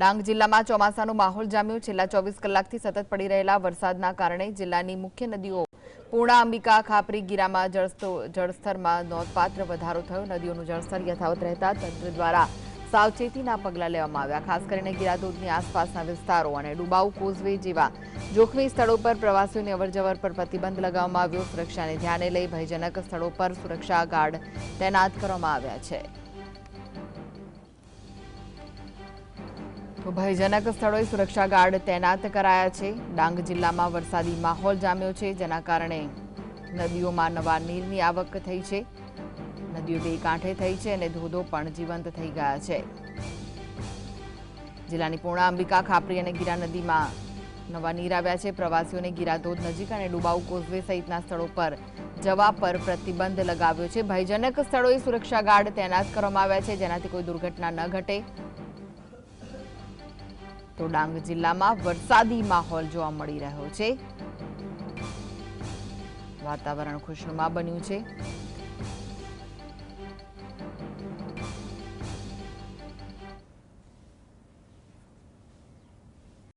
ડાંગ જિલ્લામાં ચોમાસાનો માહોલ જામ્યો. છેલ્લા ચોવીસ કલાકથી સતત પડી રહેલા વરસાદના કારણે જિલ્લાની મુખ્ય નદીઓ પૂર્ણા અંબિકા, ખાપરી, ગીરામાં જળસ્તરમાં નોંધપાત્ર વધારો થયો. નદીઓનું જળસ્તર યથાવત રહેતા તંત્ર દ્વારા સાવચેતીના પગલાં લેવામાં આવ્યા. ખાસ કરીને ગીરાધોધની આસપાસના વિસ્તારો અને ડુબાઉ, કોઝવે જેવા જોખમી સ્થળો પર પ્રવાસીઓની અવરજવર પર પ્રતિબંધ લગાવવામાં આવ્યો. સુરક્ષાને ધ્યાને લઈ ભયજનક સ્થળો પર સુરક્ષા ગાર્ડ તૈનાત કરવામાં આવ્યા છે. ભયજનક સ્થળોએ સુરક્ષા ગાર્ડ તૈનાત કરાયા છે. ડાંગ જિલ્લામાં વરસાદી માહોલ જામ્યો છે, જેના કારણે નદીઓમાં નવા નીરની આવક થઈ છે. નદીઓ બે કાંઠે થઈ છે અને ધોધો પણ જીવંત થઈ ગયા છે. જિલ્લાની પૂર્ણા અંબિકા, ખાપરી અને ગીરા નદીમાં નવા નીર આવ્યા છે. પ્રવાસીઓને ગીરાધોધ નજીક અને ડુબાઉ કોઝવે સહિતના સ્થળો પર જવા પર પ્રતિબંધ લગાવ્યો છે. ભયજનક સ્થળોએ સુરક્ષા ગાર્ડ તૈનાત કરવામાં આવ્યા છે, જેનાથી કોઈ દુર્ઘટના ન ઘટે. તો ડાંગ જિલ્લામાં વરસાદી માહોલ જોવા મળી રહ્યો છે. વાતાવરણ ખુશનુમા બન્યું છે.